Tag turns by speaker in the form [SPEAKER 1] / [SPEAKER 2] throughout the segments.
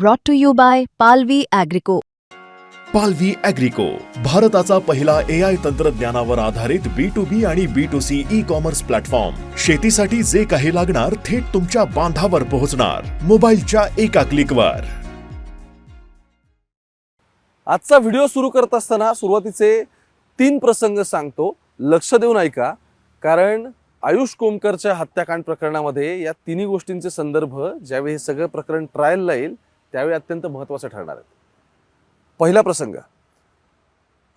[SPEAKER 1] brought to you by Palvi Agrico.
[SPEAKER 2] पालवी अॅग्रिको भारताचा पहिला ए आय तंत्रज्ञानावर आधारित बी टू बी आणि B to C e commerce platform शेतीसाठी जे काही लागणार थेट तुमच्या बांधावर पोहोचणार. मोबाईलच्या एका क्लिकवर
[SPEAKER 3] आजचा व्हिडिओ सुरू करत असताना सुरुवातीचे तीन प्रसंग सांगतो. लक्ष देऊन ऐका कारण आयुष कोमकरच्या हत्याकांड प्रकरणामध्ये या तिन्ही गोष्टींचे संदर्भ ज्यावेळी हे सगळं प्रकरण ट्रायलला येईल त्यावेळी अत्यंत महत्त्वाचं ठरणार आहेत पहिला प्रसंग.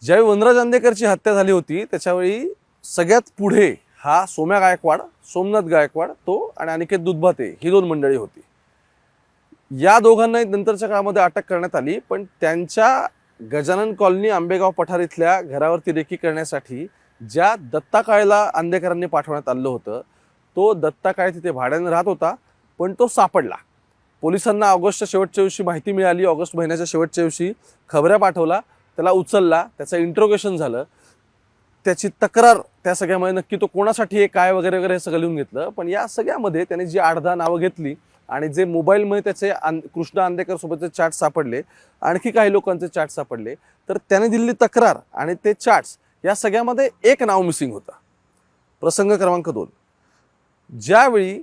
[SPEAKER 3] ज्यावेळी वनराज आंदेकरची हत्या झाली होती त्याच्यावेळी सगळ्यात पुढे हा सोम्या गायकवाड सोमनाथ गायकवाड तो आणि अनिकेत दुधभाते ही दोन मंडळी होती. या दोघांनाही नंतरच्या काळामध्ये अटक करण्यात आली पण त्यांच्या गजानन कॉलनी आंबेगाव पठार इथल्या घरावरती रेकी करण्यासाठी ज्या दत्ता काळेला आंदेकरांनी पाठवण्यात आलं होतं तो दत्ता काळे तिथे भाड्याने राहत होता पण तो सापडला. पोलिसांना ऑगस्टच्या शेवटच्या दिवशी माहिती मिळाली ऑगस्ट महिन्याच्या शेवटच्या दिवशी खबऱ्या पाठवला त्याला उचलला त्याचं इंट्रोगेशन झालं. त्याची तक्रार त्या सगळ्यामध्ये नक्की तो कोणासाठी आहे काय वगैरे वगैरे हे सगळं लिहून घेतलं. पण या सगळ्यामध्ये त्याने जी आठ दहा नावं घेतली आणि जे मोबाईलमध्ये त्याचे आन कृष्ण आंदेकर सोबतचे चार्ट सापडले आणखी काही लोकांचे चार्ट सापडले तर त्याने दिलेली तक्रार आणि ते चार्ट्स या सगळ्यामध्ये एक नाव मिसिंग होता. प्रसंग क्रमांक दोन. ज्यावेळी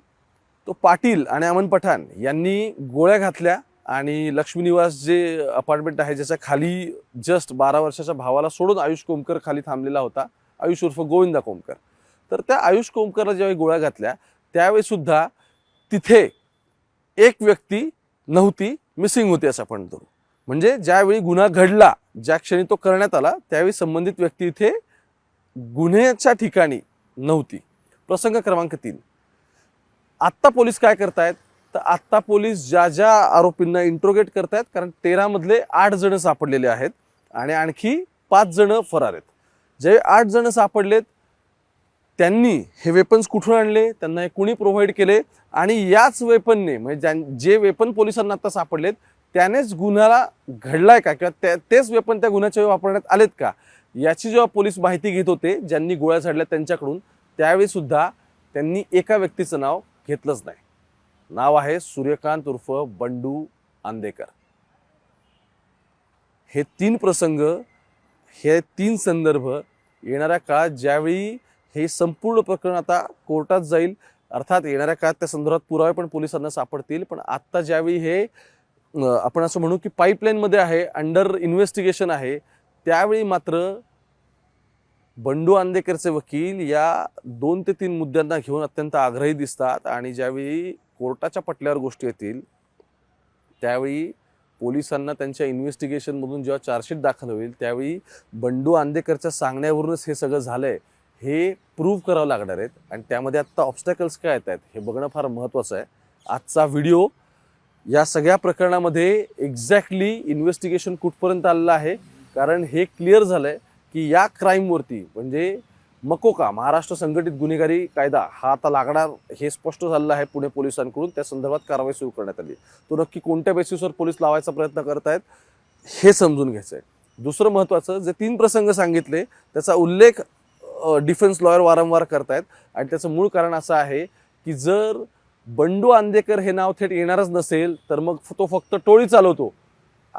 [SPEAKER 3] तो पाटील आणि अमन पठाण यांनी गोळ्या घातल्या आणि लक्ष्मीनिवास जे अपार्टमेंट आहे ज्याच्या खाली जस्ट बारा वर्षाच्या भावाला सोडून आयुष कोमकर खाली थांबलेला होता आयुष उर्फ गोविंदा कोमकर. तर त्या आयुष कोमकरला ज्यावेळी गोळ्या घातल्या त्यावेळी सुद्धा तिथे एक व्यक्ती नव्हती मिसिंग होती असं आपण धरू म्हणजे ज्यावेळी गुन्हा घडला ज्या क्षणी तो करण्यात आला त्यावेळी संबंधित व्यक्ती इथे गुन्ह्याच्या ठिकाणी नव्हती. प्रसंग क्रमांक तीन. आत्ता पोलीस काय करतायत? तर आत्ता पोलीस ज्या ज्या आरोपींना इंट्रोगेट करतायत कारण तेरामधले आठ जण सापडलेले आहेत आणि आणखी पाच जण फरार आहेत. जे आठ जण सापडलेत त्यांनी हे वेपन्स कुठून आणले? त्यांना हे कुणी प्रोव्हाइड केले? आणि याच वेपनने म्हणजे ज्यां जे वेपन पोलिसांना आता सापडलेत त्यानेच गुन्ह्याला घडलाय का? किंवा त्या तेच वेपन त्या गुन्ह्याच्या वेळी वापरण्यात आलेत का? याची जेव्हा पोलीस माहिती घेत होते ज्यांनी गोळ्या झाडल्या त्यांच्याकडून त्यावेळीसुद्धा त्यांनी एका व्यक्तीचं नाव घेतलंच नाही. नाव आहे सूर्यकांत उर्फ बंडू आंदेकर. हे तीन प्रसंग हे तीन संदर्भ येणाऱ्या काळात ज्यावेळी हे संपूर्ण प्रकरण आता कोर्टात जाईल अर्थात येणाऱ्या काळात त्या संदर्भात पुरावे पण पोलिसांना सापडतील पण आत्ता ज्यावेळी हे आपण असं म्हणू की पाईपलाईनमध्ये आहे अंडर इन्व्हेस्टिगेशन आहे त्यावेळी मात्र बंडू आंदेकरचे वकील या दोन ते तीन मुद्द्यांना घेऊन अत्यंत आग्रही दिसतात आणि ज्यावेळी कोर्टाच्या पटल्यावर गोष्टी येतील त्यावेळी पोलिसांना त्यांच्या इन्व्हेस्टिगेशनमधून जेव्हा चार्जशीट दाखल होईल त्यावेळी बंडू आंदेकरच्या सांगण्यावरूनच हे सगळं झालं आहे हे प्रूव्ह करावं लागणार आहेत. आणि त्यामध्ये आत्ता ऑब्स्टॅकल्स काय येत आहेत हे बघणं फार महत्त्वाचं आहे. आजचा व्हिडिओ या सगळ्या प्रकरणामध्ये एक्झॅक्टली इन्व्हेस्टिगेशन कुठपर्यंत आलेलं आहे कारण हे क्लिअर झालं आहे की या क्राईमवरती म्हणजे मकोका महाराष्ट्र संघटित गुन्हेगारी कायदा हा आता लागणार हे स्पष्ट झालेलं आहे पुणे पोलिसांकडून त्या संदर्भात कारवाई सुरू करण्यात आली. तो नक्की कोणत्या बेसिसवर पोलीस लावायचा प्रयत्न करत आहेत हे समजून घ्यायचं आहे दुसरं महत्त्वाचं जे तीन प्रसंग सांगितले त्याचा उल्लेख डिफेन्स लॉयर वारंवार करतायत. आणि त्याचं मूळ कारण असं आहे की जर बंडू आंदेकर हे नाव थेट येणारच नसेल तर मग तो फक्त टोळी चालवतो.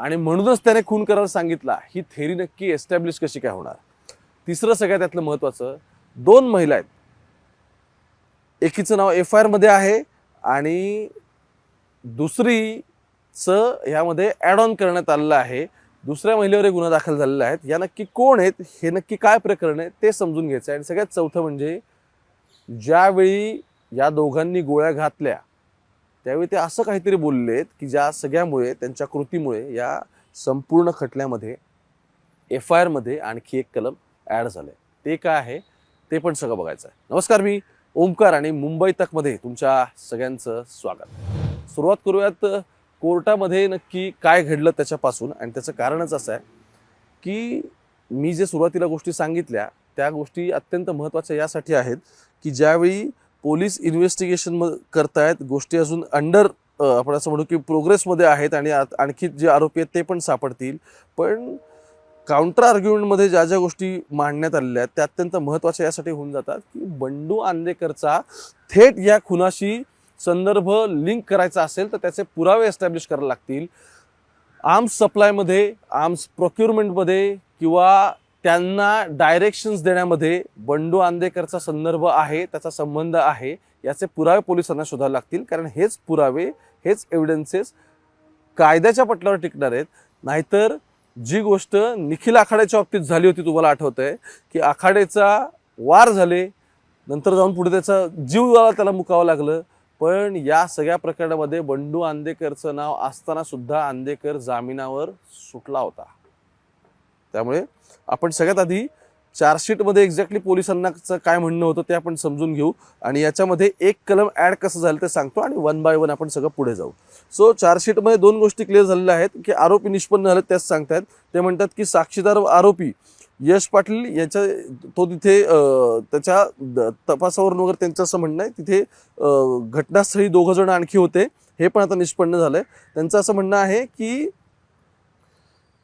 [SPEAKER 3] आणि म्हणूनच त्याने खून करायला सांगितला. ही थेरी नक्की एस्टॅब्लिश कशी काय होणार? तिसरं सगळ्यात त्यातलं महत्त्वाचं दोन महिला आहेत. एकीचं नाव एफ आय आरमध्ये आहे आणि दुसरीचं ह्यामध्ये ॲड ऑन करण्यात आलेलं आहे. दुसऱ्या महिलेवर गुन्हा दाखल झालेला आहेत. या नक्की कोण आहेत हे नक्की काय प्रकरण आहे ते समजून घ्यायचं आहे. आणि सगळ्यात चौथं म्हणजे ज्यावेळी या दोघांनी गोळ्या घातल्या त्यावेळी ते असं काहीतरी बोललेत की ज्या सगळ्यामुळे त्यांच्या कृतीमुळे या संपूर्ण खटल्यामध्ये एफ आय आरमध्ये आणखी एक कलम ॲड झालं ते काय आहे ते पण सगळं बघायचं आहे. नमस्कार मी ओमकार आणि मुंबई तकमध्ये तुमच्या सगळ्यांचं स्वागत. सुरुवात करूयात कोर्टामध्ये नक्की काय घडलं त्याच्यापासून आणि त्याचं कारणच असं आहे की मी जे सुरुवातीला गोष्टी सांगितल्या त्या गोष्टी अत्यंत महत्त्वाच्या यासाठी आहेत की ज्यावेळी पोलीस इन्व्हेस्टिगेशन म करतायत गोष्टी अजून अंडर आपण असं म्हणू की प्रोग्रेसमध्ये आहेत आणि आणखी जे आरोपी आहेत ते पण सापडतील. पण काउंटर आर्ग्युमेंटमध्ये ज्या ज्या गोष्टी मांडण्यात आलेल्या आहेत त्या अत्यंत महत्त्वाच्या यासाठी होऊन जातात की बंडू आंदेकरचा थेट या खुनाशी संदर्भ लिंक करायचा असेल तर त्याचे पुरावे एस्टॅब्लिश करायला लागतील. आर्म्स सप्लायमध्ये आर्म्स प्रोक्युरमेंटमध्ये किंवा त्यांना डायरेक्शन्स देण्यामध्ये बंडू आंदेकरचा संदर्भ आहे त्याचा संबंध आहे याचे पुरावे पोलिसांना शोधायला लागतील. कारण हेच पुरावे हेच एव्हिडन्सेस कायद्याच्या पटलावर टिकणार आहेत. नाहीतर जी गोष्ट निखिल आखाड्याच्या बाबतीत झाली होती तुम्हाला आठवत आहे की आखाड्याचा वार झाले नंतर जाऊन पुढे त्याचा जीव त्याला मुकावं लागलं. पण या सगळ्या प्रकरणामध्ये बंडू आंदेकरचं नाव असताना सुद्धा आंदेकर जामिनावर सुटला होता. त्यामुळे आपण सगळ्यात आधी चार्जशीटमध्ये एक्झॅक्टली पोलिसांनाचं काय म्हणणं होतं ते आपण समजून घेऊ आणि याच्यामध्ये एक कलम ॲड कसं झालं ते सांगतो आणि वन बाय वन आपण सगळं पुढे जाऊ. सो चार्जशीटमध्ये दोन गोष्टी क्लिअर झालेल्या आहेत की आरोपी निष्पन्न झाले त्याच सांगतायत. ते म्हणतात की साक्षीदार आरोपी यश पाटील याच्या तो तिथे त्याच्या द- तपासावरून वगैरे त्यांचं असं म्हणणं आहे तिथे घटनास्थळी दोघं जण आणखी होते. हे पण आता निष्पन्न झालं आहे त्यांचं असं म्हणणं आहे की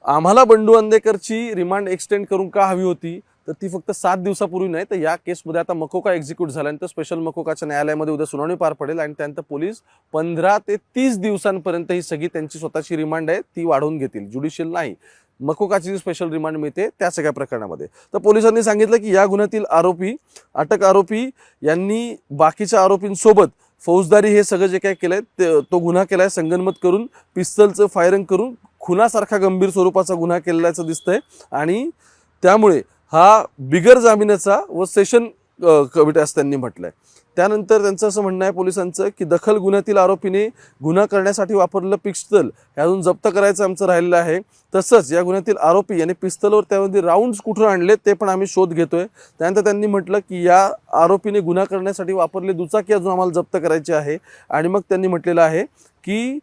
[SPEAKER 3] आम्हाला बंडू अंदेकरची रिमांड एक्सटेंड करून का हवी होती? तर ती फक्त सात दिवसापूर्वी नाही तर या केसमध्ये आता मकोका एक्झिक्यूट झाल्यानंतर स्पेशल मकोकाच्या न्यायालयामध्ये उद्या सुनावणी पार पडेल आणि त्यानंतर पोलीस पंधरा ते तीस दिवसांपर्यंत ही सगळी त्यांची स्वतःची रिमांड आहे ती वाढवून घेतील. ज्युडिशियल नाही. मकोकाची जी स्पेशल रिमांड मिळते त्या सगळ्या प्रकरणामध्ये. तर पोलिसांनी सांगितलं की या गुन्ह्यातील आरोपी अटक आरोपी यांनी बाकीच्या आरोपींसोबत फौजदारी हे सगळं जे काय केलंय ते तो गुन्हा केलाय संगनमत करून पिस्तलचं फायरिंग करून खुनासारखा गंभीर स्वरूपाचा गुन्हा केलेल्याचं दिसतंय. आणि त्यामुळे हा बिगर जामिनाचा व सेशन कमिटी असं त्यांनी म्हटलंय. त्यानंतर त्यांचं असं म्हणणं आहे पोलिसांचं की दखल गुन्ह्यातील आरोपीने गुन्हा करण्यासाठी वापरलेलं पिस्तल हे अजून जप्त करायचं आमचं राहिलेलं आहे. तसंच या गुन्ह्यातील आरोपी यांनी पिस्तलवर त्यामध्ये राऊंड्स कुठून आणले ते पण आम्ही शोध घेतोय. त्यानंतर त्यांनी म्हटलं की या आरोपीने गुन्हा करण्यासाठी वापरले दुचाकी अजून आम्हाला जप्त करायची आहे. आणि मग त्यांनी म्हटलेलं आहे की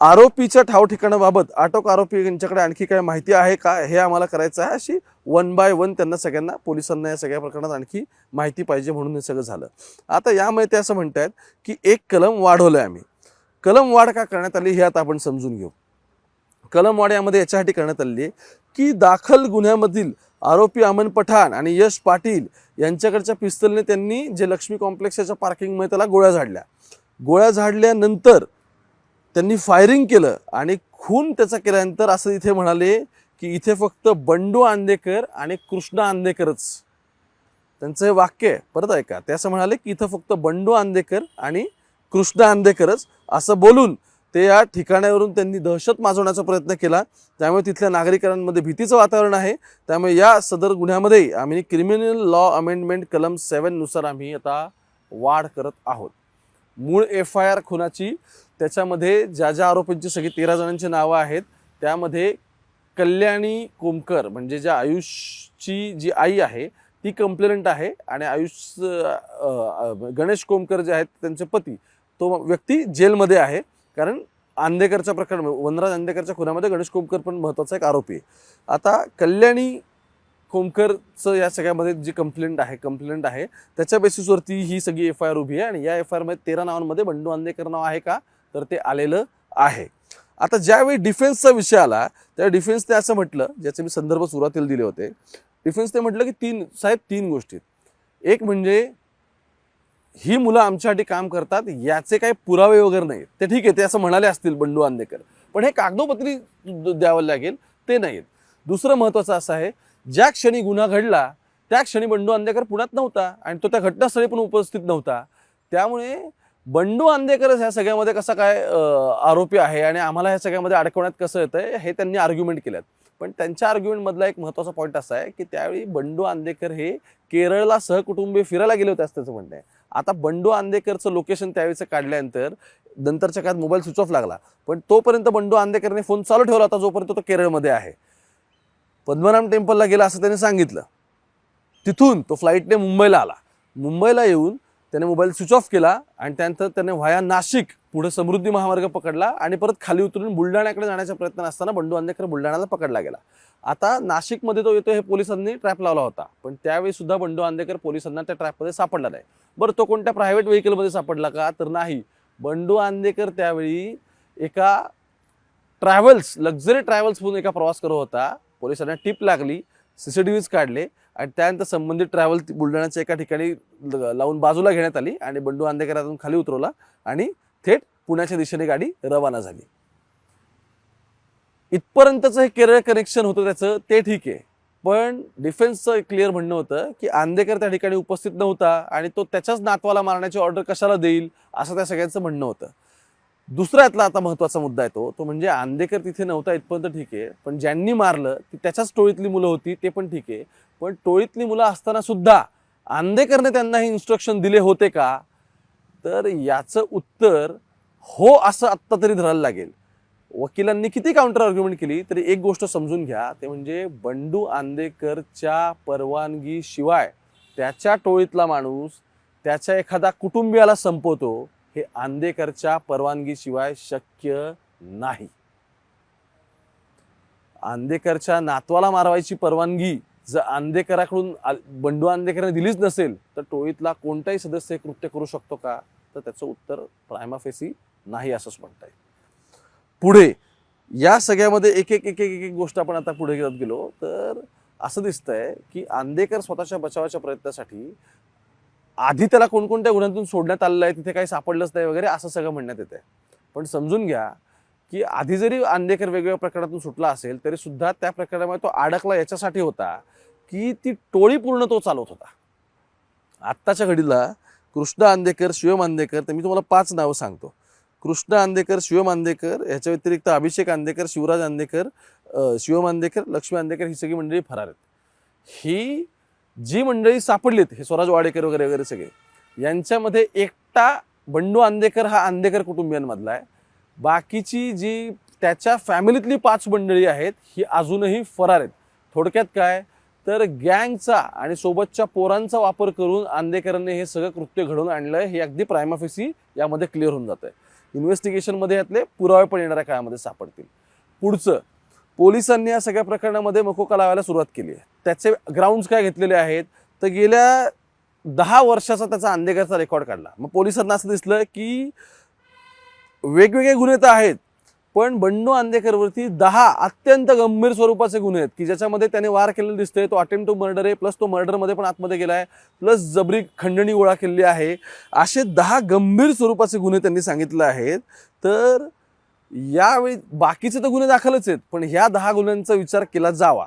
[SPEAKER 3] आरोपीच्या ठाव ठिकाणाबाबत अटक आरोपी यांच्याकडे आणखी काय माहिती आहे का? हे आम्हाला करायचं आहे. अशी वन बाय वन त्यांना सगळ्यांना पोलिसांना या सगळ्या प्रकरणात आणखी माहिती पाहिजे म्हणून हे सगळं झालं. आता यामुळे ते असं म्हणत आहेत की एक कलम वाढवलं आहे आम्ही. कलम वाढ का करण्यात आली हे आता आपण समजून घेऊ. कलम वाढ यामध्ये याच्यासाठी करण्यात आलेली आहे की दाखल गुन्ह्यामधील आरोपी अमन पठाण आणि यश पाटील यांच्याकडच्या पिस्तलने त्यांनी जे लक्ष्मी कॉम्प्लेक्स याच्या पार्किंगमध्ये त्याला गोळ्या झाडल्या. गोळ्या झाडल्यानंतर त्यांनी फायरिंग केलं आणि खून त्याचा केल्यानंतर असं इथे म्हणाले की इथे फक्त बंडू आंदेकर आणि कृष्ण आंदेकरच. त्यांचं हे वाक्य आहे परत ऐका. ते असं म्हणाले की इथं फक्त बंडू आंदेकर आणि कृष्ण आंदेकरच असं बोलून ते या ठिकाणावरून त्यांनी दहशत माजवण्याचा प्रयत्न केला. त्यामुळे तिथल्या नागरिकांमध्ये भीतीचं वातावरण आहे. त्यामुळे या सदर गुन्ह्यामध्ये आम्ही क्रिमिनल लॉ अमेंडमेंट कलम सेवननुसार आम्ही आता वाढ करत आहोत. मूळ एफ आय आर खुनाची त्याच्यामध्ये ज्या ज्या आरोपींची सगळी तेरा जणांची नावं आहेत त्यामध्ये कल्याणी कोमकर म्हणजे ज्या आयुषची जी आई आहे ती कंप्लेंट आहे आणि आयुष गणेश कोमकर जे आहेत त्यांचे पती तो व्यक्ती जेलमध्ये आहे. कारण आंदेकरच्या प्रकरण म्हणजे वनराज आंदेकरच्या खुनामध्ये गणेश कोमकर पण महत्त्वाचा एक आरोपी आहे. आता कल्याणी कोमकरचं या सगळ्यामध्ये जी कंप्लेंट आहे कंप्लेंट आहे त्याच्या बेसिसवरती ही सगळी एफ आय आर उभी आहे आणि या एफ आय आरमध्ये तेरा नावांमध्ये बंडू आंदेकर नाव आहे का? तर ते आलेलं आहे. आता ज्यावेळी डिफेन्सचा विषय आला त्या डिफेन्सने असं म्हटलं ज्याचे मी संदर्भ सुरुवातीला दिले होते डिफेन्सने म्हटलं की तीन साहेब तीन गोष्टी एक म्हणजे ही मुलं आमच्यासाठी काम करतात याचे काही पुरावे वगैरे नाही ते ठीक आहे ते असं म्हणाले असतील बंडू आंदेकर पण हे कागदोपत्री द्यावं लागेल ते नाहीत. दुसरं महत्त्वाचं असं आहे ज्या क्षणी गुन्हा घडला त्या क्षणी बंडू आंदेकर पुण्यात नव्हता आणि तो त्या घटनास्थळी पण उपस्थित नव्हता. त्यामुळे बंडू आंदेकरच ह्या सगळ्यामध्ये कसा काय आरोपी आहे आणि आम्हाला ह्या सगळ्यामध्ये अडकवण्यात कसं येतं हे त्यांनी आर्ग्युमेंट केल्यात. पण त्यांच्या आर्ग्युमेंटमधला एक महत्त्वाचा पॉईंट असा आहे की त्यावेळी बंडू आंदेकर हे केरळला सहकुटुंबीय फिरायला गेले होते असं त्याचं म्हणणं आहे. आता बंडू आंदेकरचं लोकेशन त्यावेळेचं काढल्यानंतर नंतरच्या काळात मोबाईल स्विच ऑफ लागला. पण तोपर्यंत बंडू आंदेकरने फोन चालू ठेवला होता जोपर्यंत तो केरळमध्ये आहे. पद्मनाम टेम्पलला गेला असं त्यांनी सांगितलं. तिथून तो फ्लाईटने मुंबईला आला. मुंबईला येऊन त्याने मोबाईल स्विच ऑफ केला आणि त्यानंतर त्याने व्हाया नाशिक पुढे समृद्धी महामार्ग पकडला आणि परत खाली उतरून बुलढाण्याकडे जाण्याचा प्रयत्न असताना बंडू अंधेकर बुलढाण्याला पकडला गेला. आता नाशिकमध्ये तो येतो हे पोलिसांनी ट्रॅप लावला होता. पण त्यावेळी सुद्धा बंडू आंदेकर पोलिसांना त्या ट्रॅपमध्ये सापडला नाही. बरं तो कोणत्या प्रायव्हेट व्हेकलमध्ये सापडला का? तर नाही. बंडू आंदेकर त्यावेळी एका ट्रॅव्हल्स लक्झरी ट्रॅव्हल्समधून एका प्रवास करत होता. पोलिसांना टिप लागली सीसीटीव्हीज काढले. आणि त्यानंतर संबंधित ट्रॅव्हल बुलढाण्याच्या एका ठिकाणी लावून बाजूला घेण्यात आली आणि बंडू आंदेकरातून खाली उतरवला आणि थेट पुण्याच्या दिशेने गाडी रवाना झाली. इथपर्यंतचं हे केरळ कनेक्शन होतं त्याचं ते ठीक आहे. पण डिफेन्सचं क्लिअर म्हणणं होतं की आंदेकर त्या ठिकाणी उपस्थित नव्हता आणि तो त्याच्याच नातवाला मारण्याची ऑर्डर कशाला देईल असं त्या सगळ्यांचं म्हणणं होतं. दुसरा यातला आता महत्त्वाचा मुद्दा आहे तो. तो म्हणजे आंदेकर तिथे नव्हता इथपर्यंत ठीक आहे. पण ज्यांनी मारलं ती त्याच्याच टोळीतली मुलं होती ते पण ठीक आहे. पण टोळीतली मुलं असताना सुद्धा आंदेकरने त्यांना हे इन्स्ट्रक्शन दिले होते का? तर याचं उत्तर हो असं आत्ता तरी धरायला लागेल. वकिलांनी किती काउंटर आर्ग्युमेंट केली तरी एक गोष्ट समजून घ्या. ते म्हणजे बंडू आंदेकरच्या परवानगी शिवाय त्याच्या टोळीतला माणूस त्याच्या एखादा कुटुंबियाला संपवतो हे आंदेकरच्या परवानगीशिवाय शक्य नाही. आंदेकरच्या नातवाला मारवायची परवानगी जर आंदेकराकडून बंडू आंदेकरने दिलीच नसेल तर टोळीतला कोणताही सदस्य हे कृत्य करू शकतो का? तर त्याचं उत्तर प्रायमाफेसी नाही असंच म्हणता येईल. पुढे या सगळ्यामध्ये एक एक एक एक एक एक गोष्ट आपण आता पुढे घेत गेलो तर असं दिसतंय की आंदेकर स्वतःच्या बचावाच्या प्रयत्नासाठी आधी त्याला कोणकोणत्या गुन्ह्यातून सोडण्यात आलेलं आहे तिथे काही सापडलंच नाही वगैरे असं सगळं म्हणण्यात येतं पण समजून घ्या की आधी जरी आंदेकर वेगवेगळ्या प्रकरणातून सुटला असेल तरी सुद्धा त्या प्रकरणामध्ये तो अडकला याच्यासाठी होता की ती टोळी पूर्ण तो चालवत होता. आत्ताच्या घडीला कृष्ण आंदेकर शिवम आंदेकर तर मी तुम्हाला पाच नावं सांगतो. कृष्ण आंदेकर शिवम आंदेकर याच्या व्यतिरिक्त अभिषेक आंदेकर शिवराज आंदेकर शिवम आंदेकर लक्ष्मी आंदेकर ही सगळी मंडळी फरार आहेत. ही जी मंडळी सापडलीत हे स्वराज वाडेकर वगैरे वगैरे सगळे यांच्यामध्ये एकटा बंडू आंदेकर हा आंदेकर कुटुंबियांमधला आहे. बाकीची जी त्याच्या फॅमिलीतली पाच मंडळी आहेत ही अजूनही फरार आहेत. थोडक्यात काय? तर गँगचा आणि सोबतच्या पोरांचा वापर करून आंदेकरांनी हे सगळं कृत्य घडवून आणलं हे अगदी प्रायमाफिसी यामध्ये क्लिअर होऊन जात आहे इन्व्हेस्टिगेशनमध्ये यातले पुरावे पण येणाऱ्या काळामध्ये सापडतील. पुढचं पोलिसांनी या सगळ्या प्रकरणामध्ये मकोका लावायला सुरुवात केली आहे. त्याचे ग्राउंड्स काय घेतलेले आहेत? तर गेल्या दहा वर्षाचा त्याचा आंदेकरचा रेकॉर्ड काढला. मग पोलिसांना असं दिसलं की वेगवेगळे गुन्हे तर आहेत पण बंडू आंदेकरवरती दहा अत्यंत गंभीर स्वरूपाचे गुन्हे आहेत की ज्याच्यामध्ये त्याने वार केलेला दिसतोय तो अटेम्प्ट टू मर्डर आहे प्लस तो मर्डरमध्ये पण आतमध्ये गेला आहे प्लस जबरी खंडणी गोळा केलेली आहे. असे दहा गंभीर स्वरूपाचे गुन्हे त्यांनी सांगितले आहेत. तर यावेळी बाकीचे तर गुन्हे दाखलच आहेत पण ह्या दहा गुन्ह्यांचा विचार केला जावा.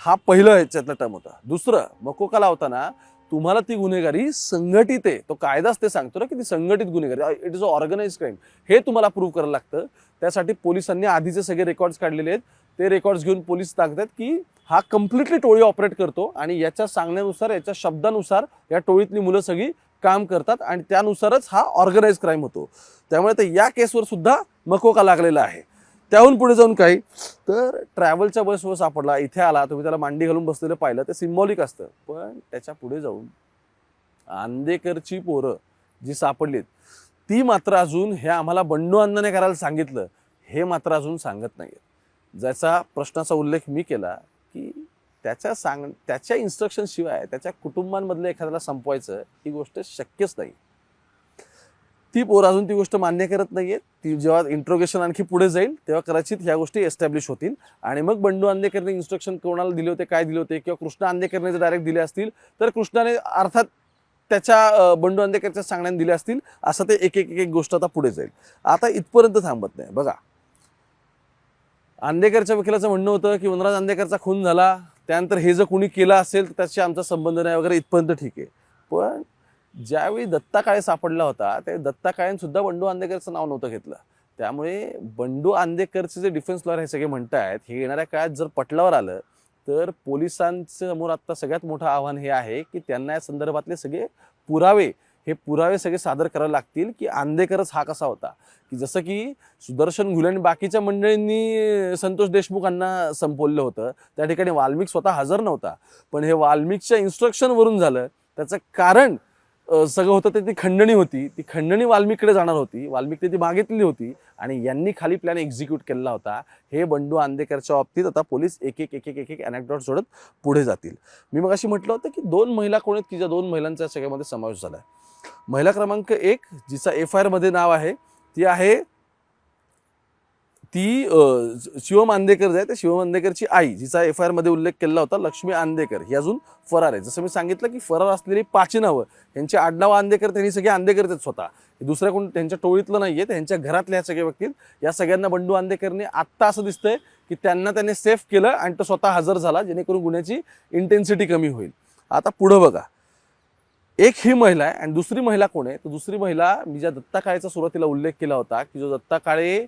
[SPEAKER 3] हा पहिलं ह्याच्यातला टर्म होता. दुसरं मकोका लावताना तुम्हाला ती गुन्हेगारी संघटित आहे. तो कायदाच ते सांगतो ना की ती संघटित गुन्हेगारी. It is a organize crime हे तुम्हाला प्रूव्ह करायला लागतं. त्यासाठी पोलिसांनी आधीचे सगळे रेकॉर्ड्स काढलेले आहेत. ते रेकॉर्ड्स घेऊन पोलीस सांगतात की हा कम्प्लिटली टोळी ऑपरेट करतो आणि याच्या सांगण्यानुसार याच्या शब्दानुसार या टोळीतली मुलं सगळी काम करतात आणि त्यानुसारच हा ऑर्गनाइज क्राईम होतो. त्यामुळे तर या केसवर सुद्धा मकोका लागलेला आहे. त्याहून पुढे जाऊन काही. तर ट्रॅव्हलच्या बसवर सापडला. इथे आला. तुम्ही त्याला मांडी घालून बसलेलं पाहिलं. ते सिम्बॉलिक असतं. पण त्याच्या पुढे जाऊन आंदेकरची पोरं जी सापडलीत ती मात्र अजून हे आम्हाला बंडू अण्णाने करायला सांगितलं. हे मात्र अजून सांगत नाही ज्याचा प्रश्नाचा उल्लेख मी केला की त्याच्या सांग त्याच्या इन्स्ट्रक्शनशिवाय त्याच्या कुटुंबांमधलं एखाद्याला संपवायचं ही गोष्ट शक्यच नाही. ती पोर अजून ती गोष्ट मान्य करत नाहीये ती जेव्हा इंट्रोगेशन आणखी पुढे जाईल तेव्हा कदाचित ह्या गोष्टी एस्टॅब्लिश होतील. आणि मग बंडू आंदेकरने इन्स्ट्रक्शन कोणाला दिले होते काय दिले होते किंवा कृष्ण आंदेकरने जर डायरेक्ट दिले असतील तर कृष्णाने अर्थात त्याच्या बंडू आंदेकरच्या सांगण्याने दिले असतील असं ते एक एक एक एक गोष्ट आता पुढे जाईल. आता इथपर्यंत थांबत नाही. बघा. आंदेकरच्या वकिलाचं म्हणणं होतं की वनराज आंदेकरचा खून झाला त्यानंतर हे जर कुणी केलं असेल तर त्याशी आमचा संबंध नाही वगैरे इथपर्यंत ठीक आहे. पण ज्यावेळी दत्ता काळे सापडला होता ते दत्ता बंडू आंदेकरचं नाव नव्हतं घेतलं. त्यामुळे बंडू आंदेकरचे जे डिफेन्स लॉयर हे सगळे म्हणतायत हे येणाऱ्या काळात जर पटलावर आलं तर पोलिसांचं समोर आत्ता सगळ्यात मोठं आव्हान हे आहे की त्यांना या संदर्भातले सगळे पुरावे हे पुरावे सगळे सादर करावे लागतील की आंदेकरच हा कसा होता. की जसं की सुदर्शन घुले आणि बाकीच्या मंडळींनी संतोष देशमुखांना संपवलं होतं. त्या ठिकाणी वाल्मिक स्वतः हजर नव्हता. पण हे वाल्मिकच्या इन्स्ट्रक्शनवरून झालं. त्याचं कारण सगळं होतं ते ती खंडणी होती. ती खंडणी वाल्मिककडे जाणार होती. वाल्मिकने ती मागितली होती आणि यांनी खाली प्लॅन एक्झिक्यूट केलेला होता. हे बंडू आंदेकरच्या बाबतीत आता पोलीस एक एक एक एक एक एक अनॅक्डॉट सोडत पुढे जातील. मी मग अशी म्हटलं होतं की दोन महिला कोण आहेत की ज्या दोन महिलांचा सगळ्यामध्ये समावेश झाला आहे महिला क्रमांक एक जिचा एफ आय आरमध्ये नाव आहे ती आहे ती शिवम आंदेकर जे आहे ते शिवम आंदेकरची आई जिचा एफ आय आरमध्ये उल्लेख केला होता लक्ष्मी आंदेकर. ही अजून फरार आहे. जसं मी सांगितलं की फरार असलेली पाची नावं यांची आडनाव आंदेकर त्यांनी सगळे आंदेकर स्वतः दुसऱ्या कोण त्यांच्या टोळीतलं नाही आहे त्यांच्या घरातल्या ह्या सगळ्या व्यक्ती या सगळ्यांना बंडू आंदेकरने आत्ता असं दिसतंय की त्यांना त्याने सेफ केलं आणि तो स्वतः हजर झाला जेणेकरून गुन्ह्याची इंटेन्सिटी कमी होईल. आता पुढं बघा. एक ही महिला आहे आणि दुसरी महिला कोण आहे? तर दुसरी महिला मी ज्या दत्ता काळेचा सुरुवातीला उल्लेख केला होता की जो दत्ता काळे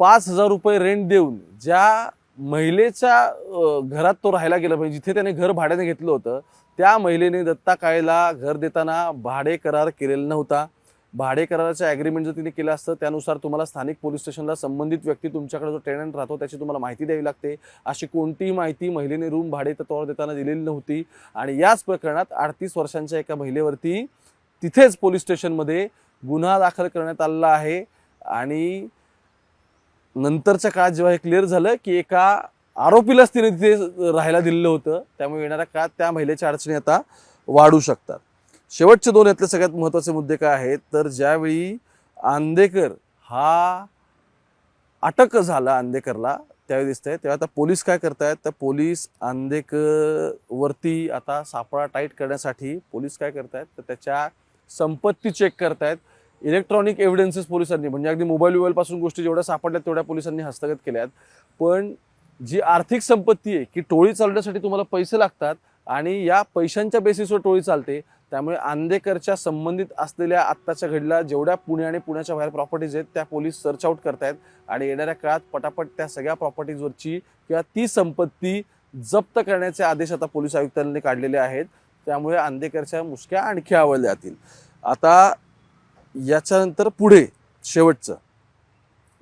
[SPEAKER 3] पाच हजार रुपये रेंट देऊन ज्या महिलेच्या घरात तो राहायला गेला पाहिजे जिथे त्याने घर भाड्याने घेतलं होतं त्या महिलेने दत्ता काळेला घर देताना भाडे करार केलेला नव्हता. भाडे कराराचं ॲग्रीमेंट जर तिने केलं असतं त्यानुसार तुम्हाला स्थानिक पोलीस स्टेशनला संबंधित व्यक्ती तुमच्याकडे जो टेनंट राहतो त्याची तुम्हाला माहिती द्यावी लागते. अशी कोणतीही माहिती महिलेने रूम भाडे तत्वावर देताना दिलेली नव्हती. आणि याच प्रकरणात अडतीस वर्षांच्या एका महिलेवरती तिथेच पोलीस स्टेशनमध्ये गुन्हा दाखल करण्यात आलेला आहे. आणि नंतरच्या काळात जेव्हा हे क्लिअर झालं की एका आरोपीलाच तिने तिथे राहायला दिलेलं होतं त्यामुळे येणाऱ्या काळात त्या महिलेच्या अडचणी आता वाढू शकतात. शेवटचे दोन यातले सगळ्यात महत्त्वाचे मुद्दे काय आहेत? तर ज्यावेळी आंदेकर हा अटक झाला आंदेकरला त्यावेळी दिसत आहे तेव्हा आता पोलीस काय करतायत? तर पोलीस आंदेकर वरती आता सापळा टाईट करण्यासाठी पोलीस काय करतायत? तर त्याच्या संपत्ती चेक करतायत. इलेक्ट्रॉनिक एव्हिडन्सेस पोलिसांनी म्हणजे अगदी मोबाईल मोबाईलपासून गोष्टी जेवढ्या सापडल्यात तेवढ्या पोलिसांनी हस्तगत केल्यात पण जी आर्थिक संपत्ती आहे की टोळी चालवण्यासाठी तुम्हाला पैसे लागतात आणि या पैशांच्या बेसिसवर टोळी चालते त्यामुळे आंदेकरच्या संबंधित असलेल्या आत्ताच्या घडीला जेवढ्या पुणे आणि पुण्याच्या बाहेर प्रॉपर्टीज आहेत त्या पोलीस सर्च आउट करतायत आणि येणाऱ्या काळात पटापट त्या सगळ्या प्रॉपर्टीजवरची किंवा ती संपत्ती जप्त करण्याचे आदेश आता पोलीस आयुक्तांनी काढलेले आहेत. त्यामुळे आंदेकरच्या मुसक्या आणखी आवडल्या जातील. आता याच्यानंतर पुढे शेवटचं.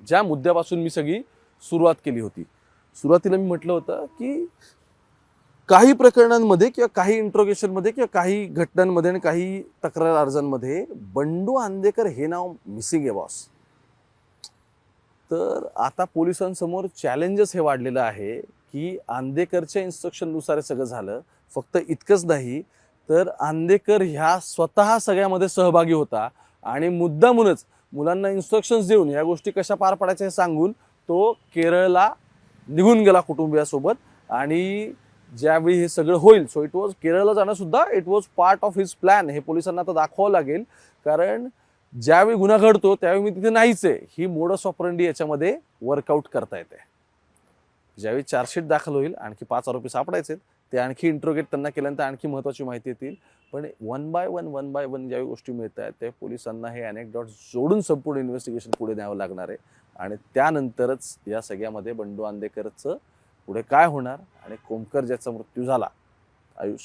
[SPEAKER 3] ज्या मुद्द्यापासून मी सगळी सुरुवात केली होती. सुरुवातीला मी म्हटलं होतं की काही प्रकरणांमध्ये किंवा काही इंट्रोगेशनमध्ये किंवा काही घटनांमध्ये आणि काही तक्रार अर्जांमध्ये बंडू आंदेकर हे नाव मिसिंग आहे बॉस तर आता पोलिसांसमोर चॅलेंजेस हे वाढलेलं आहे की आंदेकरच्या इन्स्ट्रक्शननुसार हे सगळं झालं. फक्त इतकंच नाही तर आंदेकर ह्या स्वतः सगळ्यामध्ये सहभागी होता. आणि मुद्दामूनच मुलांना इन्स्ट्रक्शन्स देऊन या गोष्टी कशा पार पडायच्या हे सांगून तो केरळला निघून गेला कुटुंबियासोबत. आणि ज्यावेळी हे सगळं होईल सो इट वॉज केरळला जाणंसुद्धा it was part of his plan हे पोलिसांना आता दाखवावं लागेल. कारण ज्यावेळी गुन्हा घडतो त्यावेळी मी तिथे नाहीच आहे. ही मोडस ऑपरंडी याच्यामध्ये वर्कआउट करता येते. ज्यावेळी चार्जशीट दाखल होईल आणखी पाच आरोपी सापडायचे ते आणखी इंट्रोगेट त्यांना केल्यानंतर आणखी महत्त्वाची माहिती येतील. पण one by one one by one ज्यावेळी गोष्टी मिळत आहेत त्या पोलिसांना हे अनेक डॉट जोडून संपूर्ण इन्व्हेस्टिगेशन पुढे न्यावं लागणार आहे. आणि त्यानंतरच या सगळ्यामध्ये बंडू आंदेकरचं पुढे काय होणार आणि कोमकर ज्याचा मृत्यू झाला आयुष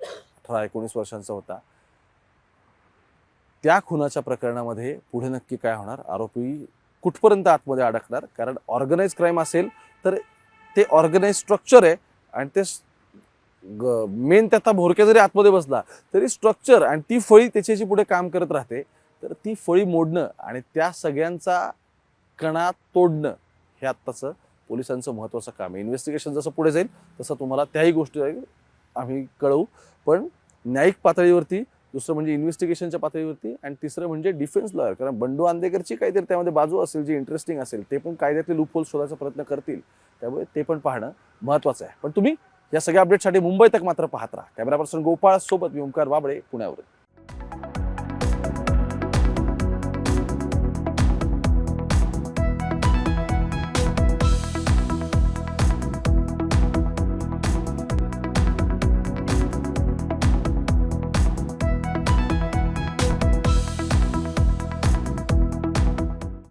[SPEAKER 3] अठरा एकोणीस वर्षांचा होता. त्या खुनाच्या प्रकरणामध्ये पुढे नक्की काय होणार आरोपी कुठपर्यंत आतमध्ये अडकणार? कारण ऑर्गनाईज क्राईम असेल तर ते ऑर्गनाईज स्ट्रक्चर आहे आणि ते मेन त्याचा भोरक्या जरी आतमध्ये बसला तरी स्ट्रक्चर आणि ती फळी त्याच्याशी पुढे काम करत राहते. तर ती फळी मोडणं आणि त्या सगळ्यांचा कणा तोडणं हे आत्ताचं पोलिसांचं महत्त्वाचं काम आहे. इन्व्हेस्टिगेशन जसं पुढे जाईल तसं तुम्हाला त्याही गोष्टी आम्ही कळवू. पण न्यायिक पातळीवरती दुसरं म्हणजे इन्व्हेस्टिगेशनच्या पातळीवरती आणि तिसरं म्हणजे डिफेन्स लॉयर कारण बंडू आंदेकरची काहीतरी त्यामध्ये बाजू असेल जी इंटरेस्टिंग असेल ते पण कायद्यातले लूपहोल शोधायचा प्रयत्न करतील त्यामुळे ते पण पाहणं महत्त्वाचं आहे. पण तुम्ही या सगळ्या अपडेटसाठी मुंबई तक मात्र पाहत राहा. कॅमेरा पर्सन गोपाळ सोबत मी ओंकार बाबळे पुण्यावर